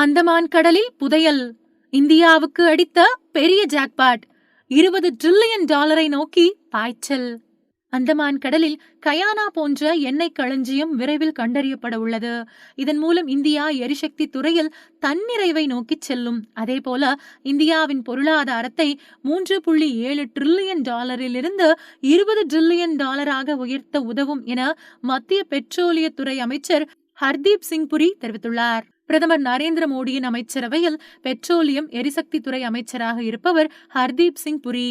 அந்தமான் கடலில் புதையல். இந்தியாவுக்கு அடித்த பெரிய ஜாக்பாட். இருபது டிரில்லியன் டாலரை நோக்கி பாய்ச்சல். அந்தமான் கடலில் கயானா போன்ற எண்ணெய் களஞ்சியம் விரைவில் கண்டறியப்பட உள்ளது. இதன் மூலம் இந்தியா எரிசக்தி துறையில் தன்னிறைவை நோக்கி செல்லும். அதேபோல இந்தியாவின் பொருளாதாரத்தை மூன்று புள்ளி ஏழு டிரில்லியன் டாலரிலிருந்து இருபது டிரில்லியன் டாலராக உயர்த்த உதவும் என மத்திய பெட்ரோலியத்துறை அமைச்சர் ஹர்தீப் சிங் புரி தெரிவித்துள்ளார். பிரதமர் நரேந்திர மோடியின் அமைச்சரவையில் பெட்ரோலியம் எரிசக்தி துறை அமைச்சராக இருப்பவர் ஹர்தீப் சிங் புரி.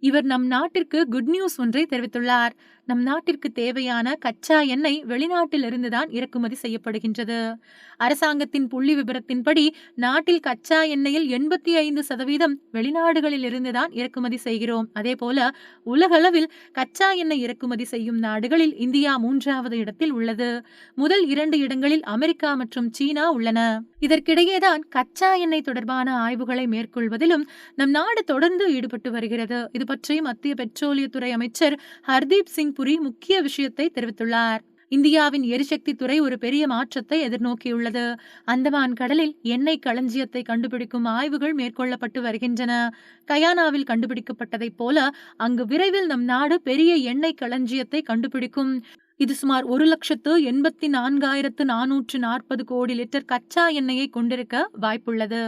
இவர் நம் நாட்டிற்கு குட் நியூஸ் ஒன்றை தெரிவித்துள்ளார். நம் நாட்டிற்கு தேவையான கச்சா எண்ணெய் வெளிநாட்டில் இருந்துதான் இறக்குமதி செய்யப்படுகின்றது. அரசாங்கத்தின் புள்ளி விபரத்தின்படி நாட்டில் கச்சா எண்ணெயில் எண்பத்தி ஐந்து சதவீதம் வெளிநாடுகளில் இருந்துதான் இறக்குமதி செய்கிறோம். அதே போல உலகளவில் கச்சா எண்ணெய் இறக்குமதி செய்யும் நாடுகளில் இந்தியா மூன்றாவது இடத்தில் உள்ளது. முதல் இரண்டு இடங்களில் அமெரிக்கா மற்றும் சீனா உள்ளன. இதற்கிடையேதான் கச்சா எண்ணெய் தொடர்பான ஆய்வுகளை மேற்கொள்வதிலும் நம் நாடு தொடர்ந்து ஈடுபட்டு வருகிறது. இது பற்றி மத்திய பெட்ரோலியத்துறை அமைச்சர் ஹர்தீப் சிங் புரி முக்கிய விஷயத்தை தெரிவித்துள்ளார். இந்தியாவின் எரிசக்தி துறை ஒரு பெரிய மாற்றத்தை எதிர்நோக்கியுள்ளது. அந்தமான் கடலில் எண்ணெய் களஞ்சியத்தை கண்டுபிடிக்கும் ஆய்வுகள் மேற்கொள்ளப்பட்டு வருகின்றன. கயானாவில் கண்டுபிடிக்கப்பட்டதைப் போல அங்கு விரைவில் நம் நாடு பெரிய எண்ணெய் களஞ்சியத்தை கண்டுபிடிக்கும் இது சுமார் ஒரு லட்சத்து எண்பத்தி நான்காயிரத்து நானூற்று நாற்பது கோடி லிட்டர் கச்சா எண்ணெயை கொண்டிருக்க வாய்ப்புள்ளது.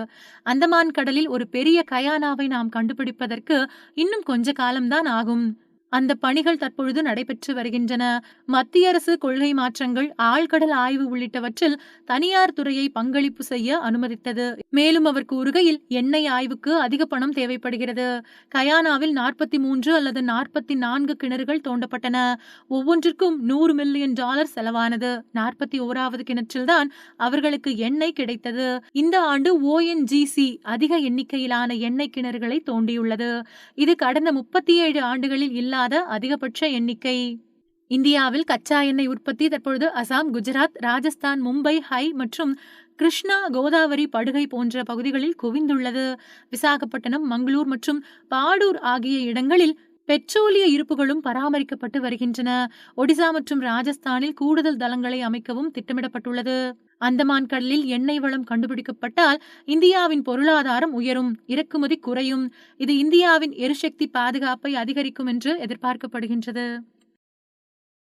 அந்தமான் கடலில் ஒரு பெரிய கயானாவை நாம் கண்டுபிடிப்பதற்கு இன்னும் கொஞ்ச காலம்தான் ஆகும். அந்த பணிகள் தற்பொழுது நடைபெற்று வருகின்றன. மத்திய அரசு கொள்கை மாற்றங்கள் ஆழ்கடல் ஆய்வு உள்ளிட்டவற்றில் தனியார் துறையை பங்களிப்பு செய்ய அனுமதித்தது. மேலும் அவர் கூறுகையில் எண்ணெய் ஆய்வுக்கு அதிக பணம் தேவைப்படுகிறது. கயானாவில் நாற்பத்தி மூன்று அல்லது நாற்பத்தி நான்கு கிணறுகள் தோண்டப்பட்டன. ஒவ்வொன்றிற்கும் நூறு மில்லியன் டாலர் செலவானது. நாற்பத்தி ஓராவது கிணற்றில்தான் அவர்களுக்கு எண்ணெய் கிடைத்தது. இந்த ஆண்டு ஓஎன்ஜிசி அதிக எண்ணிக்கையிலான எண்ணெய் கிணறுகளை தோண்டியுள்ளது. இது கடந்த முப்பத்தி ஏழு ஆண்டுகளில் இல்லாத அதிகபட்ச எண்ணிக்கை. இந்தியாவில் கச்சா எண்ணெய் உற்பத்தி தற்பொழுது அசாம் குஜராத் ராஜஸ்தான் மும்பை ஹை மற்றும் கிருஷ்ணா கோதாவரி படுகை போன்ற பகுதிகளில் குவிந்துள்ளது. விசாகப்பட்டினம் மங்களூர் மற்றும் பாடூர் ஆகிய இடங்களில் பெட்ரோலிய இருப்புகளும் பராமரிக்கப்பட்டு வருகின்றன. ஒடிசா மற்றும் ராஜஸ்தானில் கூடுதல் தளங்களை அமைக்கவும் திட்டமிடப்பட்டுள்ளது. அந்தமான் கடலில் எண்ணெய் வளம் கண்டுபிடிக்கப்பட்டால் இந்தியாவின் பொருளாதாரம் உயரும் இறக்குமதி குறையும். இது இந்தியாவின் எரிசக்தி பாதுகாப்பை அதிகரிக்கும் என்று எதிர்பார்க்கப்படுகின்றது.